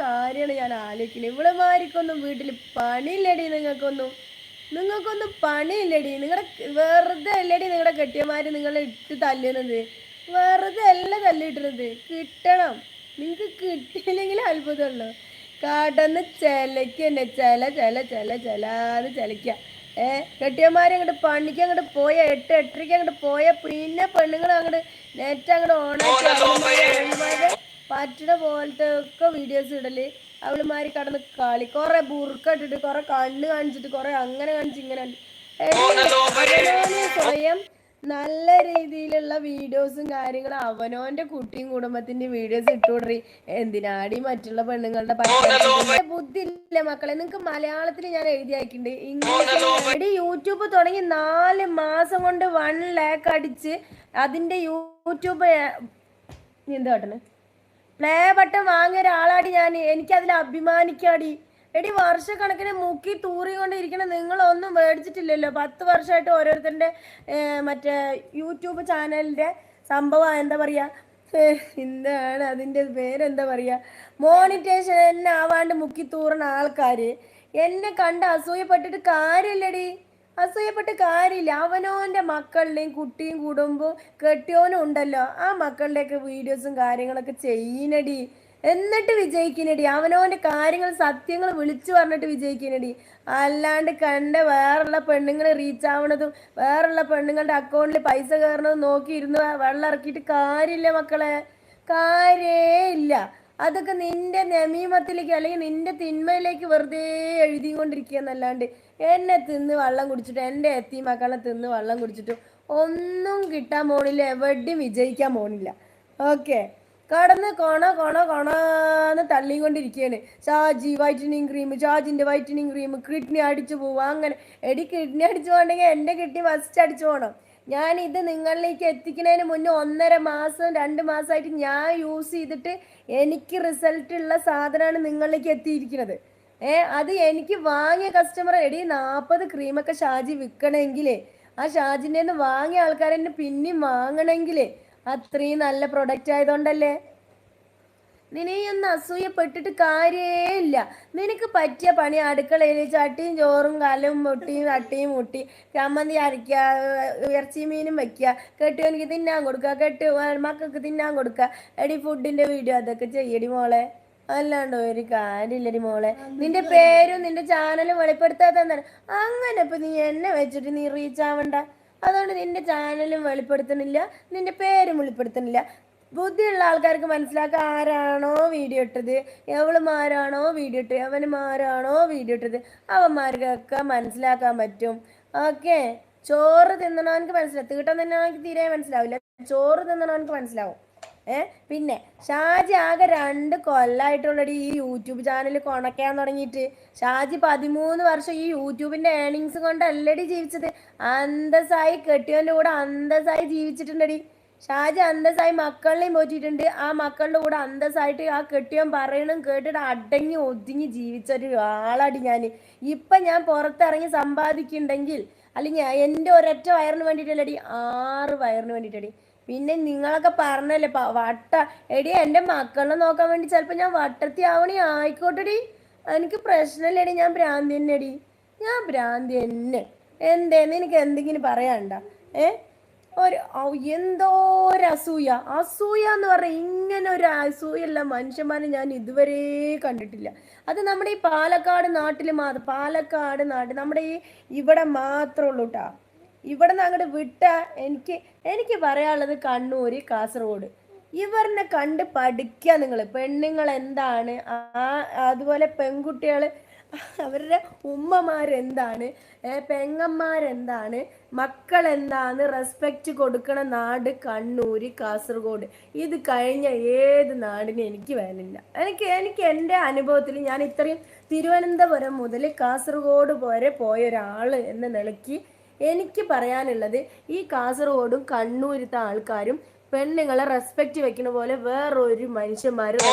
കാര്യമാണ് ഞാൻ ആലോചിക്കുന്നത്. ഇവളുമാരിക്കൊന്നും വീട്ടിൽ പണിയില്ലടി നിങ്ങൾക്കൊന്നും. നിങ്ങൾക്കൊന്നും പണിയില്ലടി. നിങ്ങളുടെ വെറുതെ അല്ലടി നിങ്ങളുടെ കെട്ടിയമാര് നിങ്ങളെ ഇട്ട് തല്ലുന്നത്. വെറുതെ അല്ല തല്ലിട്ടുന്നത് കിട്ടണം. നിങ്ങൾക്ക് കിട്ടിയില്ലെങ്കിൽ അത്ഭുതമുള്ളൂ. കാട്ടെന്ന് ചിലയ്ക്ക് തന്നെ ചില ചില ചില ചിലാന്ന് ചിലയ്ക്കുക ഏ കെട്ടിയന്മാരെ അങ്ങോട്ട് പണിക്ക് അങ്ങോട്ട് പോയ എട്ട് എട്ടരയ്ക്ക് അങ്ങോട്ട് പോയ പിന്നെ പെണ്ണുങ്ങൾ അങ്ങോട്ട് നെറ്റ് അങ്ങോട്ട് ഓണാക്കി. പറ്റണ പോലത്തെ ഒക്കെ വീഡിയോസ് ഇടൽ. അവളുമാര് കടന്ന് കളി. കൊറേ ബുർക്കിട്ടിട്ട് കൊറേ കണ്ണ് കാണിച്ചിട്ട് കൊറേ അങ്ങനെ കാണിച്ച് ഇങ്ങനെ. സ്വയം നല്ല രീതിയിലുള്ള വീഡിയോസും കാര്യങ്ങളും അവനോന്റെ കുട്ടിയും കുടുംബത്തിന്റെ വീഡിയോസ് ഇട്ടുകൊണ്ടി എന്തിനാടി മറ്റുള്ള പെണ്ണുങ്ങളുടെ ബുദ്ധി ഇല്ല മക്കളെ. നിങ്ങക്ക് മലയാളത്തിൽ ഞാൻ എഴുതി അയക്കുന്നുണ്ട് ഇംഗ്ലീഷ് യൂട്യൂബ് തുടങ്ങി നാല് മാസം കൊണ്ട് വൺ ലാക്ക് അടിച്ച് അതിന്റെ യൂട്യൂബ് എന്താ കാട്ടണേ? പ്ലേ ബട്ടൺ വാങ്ങിയ ഒരാളാടി ഞാൻ എനിക്കതിൽ അഭിമാനിക്കാടി. എടി വർഷക്കണക്കിന് മുക്കി തൂറി കൊണ്ടിരിക്കണ നിങ്ങളൊന്നും മേടിച്ചിട്ടില്ലല്ലോ. പത്ത് വർഷമായിട്ട് ഓരോരുത്തരുടെ മറ്റേ യൂട്യൂബ് ചാനലിന്റെ സംഭവം എന്താ പറയാ? ഏർ, എന്താണ് അതിന്റെ പേരെന്താ പറയാ? മോണിറ്റേഷൻ എന്നെ ആവാണ്ട് മുക്കി തൂറണ ആൾക്കാര്. എന്നെ കണ്ട് അസൂയപ്പെട്ടിട്ട് കാര്യമില്ലടി. അസൂയപ്പെട്ട് കാര്യമില്ല. അവനോന്റെ മക്കളുടെയും കുട്ടിയും കുടുംബവും കെട്ടിയോനും ഉണ്ടല്ലോ. ആ മക്കളുടെയൊക്കെ വീഡിയോസും കാര്യങ്ങളൊക്കെ ചെയ്യണടി. എന്നിട്ട് വിജയിക്കണടി. അവനോന്റെ കാര്യങ്ങൾ സത്യങ്ങൾ വിളിച്ചു പറഞ്ഞിട്ട് വിജയിക്കണടി. അല്ലാണ്ട് കണ്ട വേറുള്ള പെണ്ണുങ്ങൾ റീച്ച് ആവണതും വേറുള്ള പെണ്ണുങ്ങളുടെ അക്കൗണ്ടിൽ പൈസ കയറണതും നോക്കി ഇരുന്ന് വെള്ളം ഇറക്കിയിട്ട് കാര്യമില്ല മക്കളെ. കാര്യേ ഇല്ല. അതൊക്കെ നിന്റെ നമീമത്തിലേക്ക് അല്ലെങ്കിൽ നിന്റെ തിന്മയിലേക്ക് വെറുതെ എഴുതിക്കൊണ്ടിരിക്കുക എന്നല്ലാണ്ട് എന്നെ തിന്ന് വെള്ളം കുടിച്ചിട്ട് എന്റെ എത്തി മക്കളെ തിന്ന് വെള്ളം കുടിച്ചിട്ട് ഒന്നും കിട്ടാൻ പോണില്ല എവിടെയും വിജയിക്കാൻ പോണില്ല. ഓക്കെ. കടന്ന് കൊണ കൊണ കൊണന്ന് തള്ളിക്കൊണ്ടിരിക്കുകയാണ്. ഷാജി വൈറ്റനിങ് ക്രീം ഷാജിന്റെ വൈറ്റനിങ് ക്രീം കിഡ്നി അടിച്ചു പോവുക അങ്ങനെ എടി കിഡ്നി അടിച്ചു പോകണമെങ്കിൽ എന്റെ കിഡ്നി ഫസ്റ്റ് അടിച്ചു പോകണം. ഞാൻ ഇത് നിങ്ങളിലേക്ക് എത്തിക്കുന്നതിന് മുന്നേ ഒന്നര മാസം രണ്ട് മാസമായിട്ട് ഞാൻ യൂസ് ചെയ്തിട്ട് എനിക്ക് റിസൾട്ട് ഉള്ള സാധനമാണ് നിങ്ങളിലേക്ക് എത്തിയിരിക്കുന്നത്. ഏ അത് എനിക്ക് വാങ്ങിയ കസ്റ്റമർ എടി നാൽപ്പത് ക്രീമൊക്കെ ഷാജി വിൽക്കണമെങ്കിലേ ആ ഷാജിന്റെ നിന്ന് വാങ്ങിയ ആൾക്കാരെന്നെ പിന്നെയും വാങ്ങണമെങ്കിലേ അത്രയും നല്ല പ്രൊഡക്റ്റ് ആയതുകൊണ്ടല്ലേ? നിന്നെയൊന്നും അസൂയപ്പെട്ടിട്ട് കാര്യേ ഇല്ല നിനക്ക് പറ്റിയ പണി അടുക്കളയിൽ ചട്ടിയും ചോറും കലവും മുട്ടിയും തട്ടിയും മുട്ടി ചമ്മന്തി അരയ്ക്കുക ഇറച്ചി മീനും വെക്കുക കെട്ടിയവനിക്ക് തിന്നാൻ കൊടുക്കുക കെട്ടി മക്കൾക്ക് തിന്നാൻ കൊടുക്കുക എടി ഫുഡിന്റെ വീഡിയോ അതൊക്കെ ചെയ്യടി മോളെ. അല്ലാണ്ട് ഒരു കാര്യമില്ലടി മോളെ. നിന്റെ പേരും നിന്റെ ചാനലും വെളിപ്പെടുത്താത്തന്നാണ് അങ്ങനെ ഇപ്പൊ നീ എന്നെ വെച്ചിട്ട് നീ റീച്ച് ആവണ്ട. അതുകൊണ്ട് നിന്റെ ചാനലും വെളിപ്പെടുത്തണില്ല നിന്റെ പേരും വെളിപ്പെടുത്തണില്ല ബുദ്ധിയുള്ള ആൾക്കാർക്ക് മനസ്സിലാക്കുക ആരാണോ വീഡിയോ ഇട്ടത്? എവളുമാരാണോ വീഡിയോ ഇട്ടത്? അവനുമാരാണോ വീഡിയോ ഇട്ടത്? അവന്മാർക്കൊക്കെ മനസ്സിലാക്കാൻ പറ്റും. ഓക്കെ. ചോറ് തിന്നണവനക്ക് മനസ്സിലാവും. തീട്ടം തിന്നണവനക്ക് തീരെ മനസ്സിലാവില്ല. ചോറ് തിന്നണവനക്ക് മനസ്സിലാവും. ഏ? പിന്നെ ഷാജി ആകെ രണ്ട് കൊല്ലായിട്ടുള്ളടി ഈ യൂട്യൂബ് ചാനൽ കൊണക്കാൻ തുടങ്ങിയിട്ട്. ഷാജി പതിമൂന്ന് വർഷം ഈ യൂട്യൂബിന്റെ ഏണിങ്സ് കൊണ്ട് അല്ലടി ജീവിച്ചത്. അന്തസ്സായി കെട്ടിയവന്റെ കൂടെ അന്തസ്സായി ജീവിച്ചിട്ടുണ്ടടി. ഷാജി അന്തസ്സായി മക്കളെയും പോറ്റിയിട്ടുണ്ട് ആ മക്കളുടെ കൂടെ അന്തസ്സായിട്ട് ആ കെട്ടിയവൻ പറയണം കേട്ടിട്ട് അടങ്ങി ഒതുങ്ങി ജീവിച്ച ഒരു ആളാടി ഞാൻ ഇപ്പൊ ഞാൻ പുറത്തിറങ്ങി സമ്പാദിക്കുന്നുണ്ടെങ്കിൽ അല്ലെങ്കിൽ എന്റെ ഒരൊറ്റ വയറിന് വേണ്ടിയിട്ടല്ലടി ആറ് വയറിന് വേണ്ടിയിട്ടടി. പിന്നെ നിങ്ങളൊക്കെ പറഞ്ഞല്ലേ വട്ട. എടി എന്റെ മക്കളെ നോക്കാൻ വേണ്ടി ചിലപ്പോൾ ഞാൻ വട്ടത്തി ആവണി ആയിക്കോട്ടെടി. എനിക്ക് പ്രശ്നമില്ലടി ഞാൻ ഭ്രാന്തി തന്നെ ഞാൻ ഭ്രാന്തി തന്നെ. എന്തേന്ന് എനിക്ക് എന്തെങ്കിലും പറയാണ്ട ഏ? ഒരു ഔ, എന്തോ ഒരു അസൂയ. അസൂയ എന്ന് പറഞ്ഞാൽ ഇങ്ങനെ ഒരു അസൂയുള്ള മനുഷ്യന്മാരെ ഞാൻ ഇതുവരെ കണ്ടിട്ടില്ല. അത് നമ്മുടെ ഈ പാലക്കാട് നാട്ടിൽ മാത്രം പാലക്കാട് നാട് നമ്മുടെ ഈ ഇവിടെ മാത്രമേ ഉള്ളൂ കേട്ടാ ഇവിടെ നിന്ന് അങ്ങോട്ട് വിട്ട എനിക്ക് എനിക്ക് പറയാനുള്ളത് കണ്ണൂര് കാസർഗോഡ്. ഇവരിനെ കണ്ട് പഠിക്കുക നിങ്ങൾ പെണ്ണുങ്ങൾ എന്താണ്? ആ അതുപോലെ പെൺകുട്ടികൾ അവരുടെ ഉമ്മമാരെന്താണ്? പെങ്ങന്മാരെന്താണ്? മക്കൾ എന്താണ് റെസ്പെക്റ്റ് കൊടുക്കണ നാട് കണ്ണൂര് കാസർഗോഡ്. ഇത് കഴിഞ്ഞ ഏത് നാടിനും എനിക്ക് വേലില്ല എനിക്ക് എനിക്ക് എന്റെ അനുഭവത്തിൽ ഞാൻ ഇത്രയും തിരുവനന്തപുരം മുതൽ കാസർഗോഡ് വരെ പോയ ഒരാൾ എന്ന നിലയ്ക്ക് എനിക്ക് പറയാനുള്ളത് ഈ കാസർഗോഡും കണ്ണൂരത്തെ ആൾക്കാരും പെണ്ണുങ്ങളെ റെസ്പെക്റ്റ് വെക്കുന്ന പോലെ വേറൊരു മനുഷ്യന്മാരും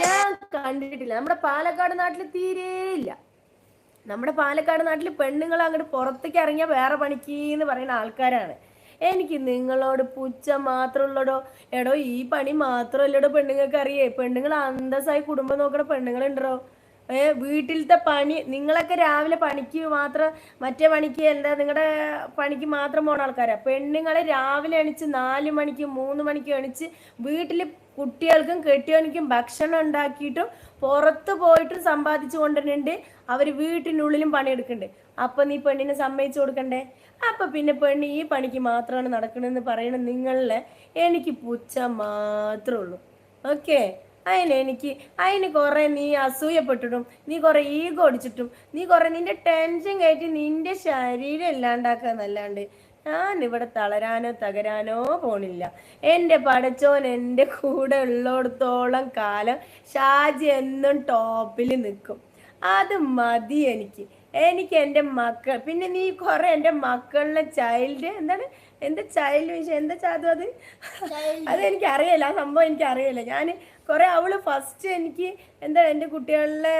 ഞാൻ കണ്ടിട്ടില്ല. നമ്മുടെ പാലക്കാട് നാട്ടിൽ തീരെയില്ല. നമ്മുടെ പാലക്കാട് നാട്ടിൽ പെണ്ണുങ്ങൾ അങ്ങോട്ട് പുറത്തേക്ക് ഇറങ്ങിയ വേറെ പണിക്ക് എന്ന് പറയുന്ന ആൾക്കാരാണ്. എനിക്ക് നിങ്ങളോട് പുച്ച മാത്രമുള്ളടോ. എടോ ഈ പണി മാത്രമല്ലടോ പെണ്ണുങ്ങൾക്ക് അറിയേ പെണ്ണുങ്ങൾ അന്തസ്സായി കുടുംബം നോക്കണ പെണ്ണുങ്ങളുണ്ടോ ഏ വീട്ടിലത്തെ പണി നിങ്ങളൊക്കെ രാവിലെ പണിക്ക് മാത്രം മറ്റേ പണിക്ക് എന്താ നിങ്ങളുടെ പണിക്ക് മാത്രം പോണ ആൾക്കാരാ. പെണ്ണുങ്ങളെ രാവിലെ എണിച്ച് നാല് മണിക്ക് മൂന്ന് മണിക്ക് എണിച്ച് വീട്ടിൽ കുട്ടികൾക്കും കെട്ടിയവനിക്കും ഭക്ഷണം ഉണ്ടാക്കിയിട്ടും പുറത്ത് പോയിട്ടും സമ്പാദിച്ചു കൊണ്ടുവരുന്നുണ്ട്. അവർ വീട്ടിനുള്ളിലും പണിയെടുക്കുന്നുണ്ട്. അപ്പൊ നീ പെണ്ണിനെ സമ്മതിച്ചു കൊടുക്കണ്ടേ? അപ്പൊ പിന്നെ പെണ്ണ് ഈ പണിക്ക് മാത്രമാണ് നടക്കണമെന്ന് പറയണ നിങ്ങളിലെ എനിക്ക് പുച്ച മാത്രമേ ഉള്ളൂ. ഓക്കെ? അതിന് എനിക്ക് അതിന് കുറേ നീ അസൂയപ്പെട്ടിട്ടും നീ കുറേ ഈഗോ അടിച്ചിട്ടും നീ കുറേ നിന്റെ ടെൻഷൻ കയറ്റി നിന്റെ ശരീരം ഇല്ലാണ്ടാക്കാന്നല്ലാണ്ട് ഞാൻ ഇവിടെ തളരാനോ തകരാനോ പോണില്ല. എന്റെ പടച്ചോൻ എന്റെ കൂടെ ഉള്ളിടത്തോളം കാലം ഷാജി എന്നും ടോപ്പിൽ നിൽക്കും. അത് മതി എനിക്ക്. എനിക്ക് എന്റെ മക്കൾ. പിന്നെ നീ കുറെ എന്റെ മക്കളിലെ ചൈൽഡ് എന്താണ്? എന്താ ചൈൽഡ് വിഷയം? എന്താ ചാതു അത്? അതെനിക്ക് അറിയില്ല ആ സംഭവം എനിക്ക് അറിയില്ല ഞാൻ കുറെ അവൾ ഫസ്റ്റ് എനിക്ക് എന്താ എന്റെ കുട്ടികളിലെ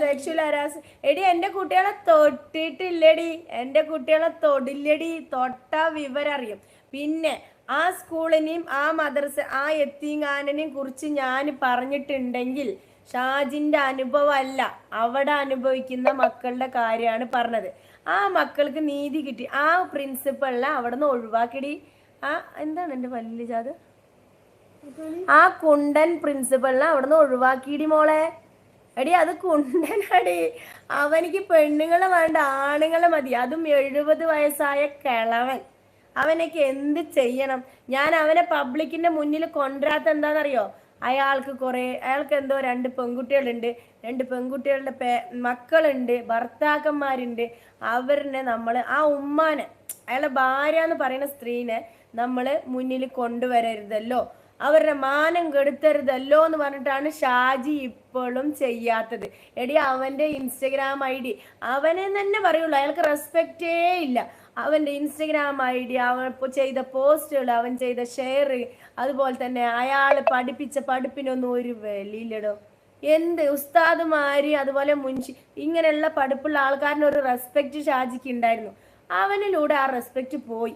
സെക്ഷൽ ഹരാസ് എടി എന്റെ കുട്ടികളെ തൊട്ടിട്ടില്ലടി. എന്റെ കുട്ടികളെ തൊടില്ലടി. തൊട്ട വിവരം അറിയും പിന്നെ ആ സ്കൂളിനെയും ആ മദർസ് ആ എത്തിങ്ങാനനെയും കുറിച്ച് ഞാൻ പറഞ്ഞിട്ടുണ്ടെങ്കിൽ ഷാജിന്റെ അനുഭവമല്ല. അവിടെ അനുഭവിക്കുന്ന മക്കളുടെ കാര്യമാണ് പറഞ്ഞത്. ആ മക്കൾക്ക് നീതി കിട്ടി. ആ പ്രിൻസിപ്പളിനെ അവിടെ നിന്ന് ഒഴിവാക്കിടി. ആ എന്താണ് എന്റെ വലിയ ജാത് ആ കുണ്ടൻ പ്രിൻസിപ്പളിനെ നിന്ന് ഒഴിവാക്കിയിടി മോളെ. എടി അത് കുണ്ടനടി. അവനിക്ക് പെണ്ണുങ്ങളെ വേണ്ട ആണുങ്ങളെ മതി. അതും എഴുപത് വയസ്സായ കിളവൻ. അവനൊക്കെ എന്ത് ചെയ്യണം? ഞാൻ അവനെ പബ്ലിക്കിന്റെ മുന്നിൽ കൊണ്ടുവരാത്ത എന്താണെന്നറിയോ? അയാൾക്ക് കുറേ അയാൾക്ക് എന്തോ രണ്ട് പെൺകുട്ടികളുണ്ട്. രണ്ട് പെൺകുട്ടികളുടെ പേ മക്കളുണ്ട് ഭർത്താക്കന്മാരുണ്ട്. അവരിനെ നമ്മൾ ആ ഉമ്മാനെ അയാളുടെ ഭാര്യ എന്ന് പറയുന്ന സ്ത്രീനെ നമ്മൾ മുന്നിൽ കൊണ്ടുവരരുതല്ലോ. അവരുടെ മാനം കെടുത്തരുതല്ലോ എന്ന് പറഞ്ഞിട്ടാണ് ഷാജി ഇപ്പോഴും ചെയ്യാത്തത്. എടി അവന്റെ ഇൻസ്റ്റഗ്രാം ഐ ഡി അവനെ തന്നെ പറയുള്ളൂ. അയാൾക്ക് റെസ്പെക്റ്റേ ഇല്ല. അവന്റെ ഇൻസ്റ്റഗ്രാം ഐ ഡി അവൻ ചെയ്ത പോസ്റ്റുകൾ അവൻ ചെയ്ത ഷെയർ അതുപോലെ തന്നെ അയാൾ പഠിപ്പിച്ച പഠിപ്പിനൊന്നും ഒരു വിലയില്ലടോ എന്ത് ഉസ്താദുമാര് അതുപോലെ മുൻഷി ഇങ്ങനെയുള്ള പഠിപ്പുള്ള ആൾക്കാരിന് ഒരു റെസ്പെക്റ്റ് ഷാജിക്ക് ഉണ്ടായിരുന്നു അവനിലൂടെ ആ റെസ്പെക്റ്റ് പോയി.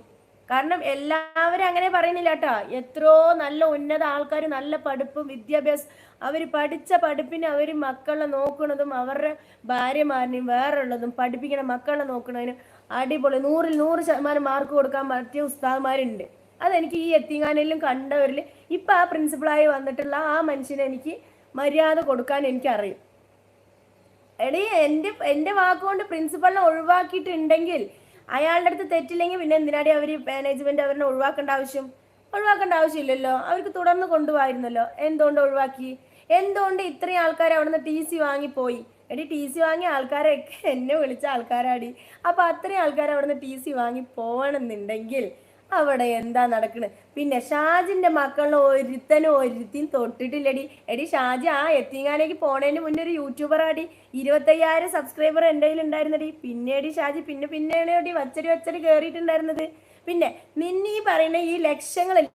കാരണം എല്ലാവരും അങ്ങനെ പറയുന്നില്ല കേട്ടോ എത്രയോ നല്ല ഉന്നത ആൾക്കാർ നല്ല പഠിപ്പും വിദ്യാഭ്യാസം അവർ പഠിച്ച പഠിപ്പിന് അവർ മക്കളെ നോക്കുന്നതും അവരുടെ ഭാര്യമാരിനെയും വേറുള്ളതും പഠിപ്പിക്കുന്ന മക്കളെ നോക്കുന്നതിന് അടിപൊളി. നൂറിൽ നൂറ് ശതമാനം മാർക്ക് കൊടുക്കാൻ പറ്റിയ ഉസ്താദ്മാരുണ്ട്. അതെനിക്ക് ഈ എത്തിങ്ങാനയിലും കണ്ടവരിൽ ഇപ്പം ആ പ്രിൻസിപ്പളായി വന്നിട്ടുള്ള ആ മനുഷ്യനെ എനിക്ക് മര്യാദ കൊടുക്കാൻ എനിക്കറിയും. എടീ എന്റെ എന്റെ വാക്കുകൊണ്ട് പ്രിൻസിപ്പളിനെ ഒഴിവാക്കിയിട്ടുണ്ടെങ്കിൽ അയാളുടെ അടുത്ത് തെറ്റില്ലെങ്കിൽ പിന്നെ എന്തിനാടി അവർ മാനേജ്മെന്റ് അവരെ ഒഴിവാക്കേണ്ട ആവശ്യം? ഒഴിവാക്കേണ്ട ആവശ്യമില്ലല്ലോ. അവർക്ക് തുടർന്ന് കൊണ്ടുപോയിരുന്നല്ലോ. എന്തുകൊണ്ട് ഒഴിവാക്കി? എന്തുകൊണ്ട് ഇത്രയും ആൾക്കാർ അവിടുന്ന് ടി സി വാങ്ങിപ്പോയി? എടി ടി സി വാങ്ങിയ ആൾക്കാരൊക്കെ എന്നെ വിളിച്ച ആൾക്കാരാടി. അപ്പോൾ അത്രയും ആൾക്കാർ അവിടെ നിന്ന് ടി സി വാങ്ങി പോകണമെന്നുണ്ടെങ്കിൽ അവിടെ എന്താ നടക്കുന്നത് പിന്നെ ഷാജിന്റെ മക്കളിൽ ഒരുത്തനും ഒരുത്തിയും തൊട്ടിട്ടില്ലടി. എടി ഷാജി ആ എത്തിങ്ങാനേക്ക് പോണേന് മുന്നേ ഒരു യൂട്യൂബർ ആടി ഇരുപത്തയ്യായിരം സബ്സ്ക്രൈബർ എന്റെ കയ്യിൽ ഉണ്ടായിരുന്നടി. പിന്നെടി ഷാജി പിന്നെ പിന്നെയാണ് വച്ചടി വച്ചടി കയറിയിട്ടുണ്ടായിരുന്നത് പിന്നെ നിന്നീ പറയുന്ന ഈ ലക്ഷങ്ങൾ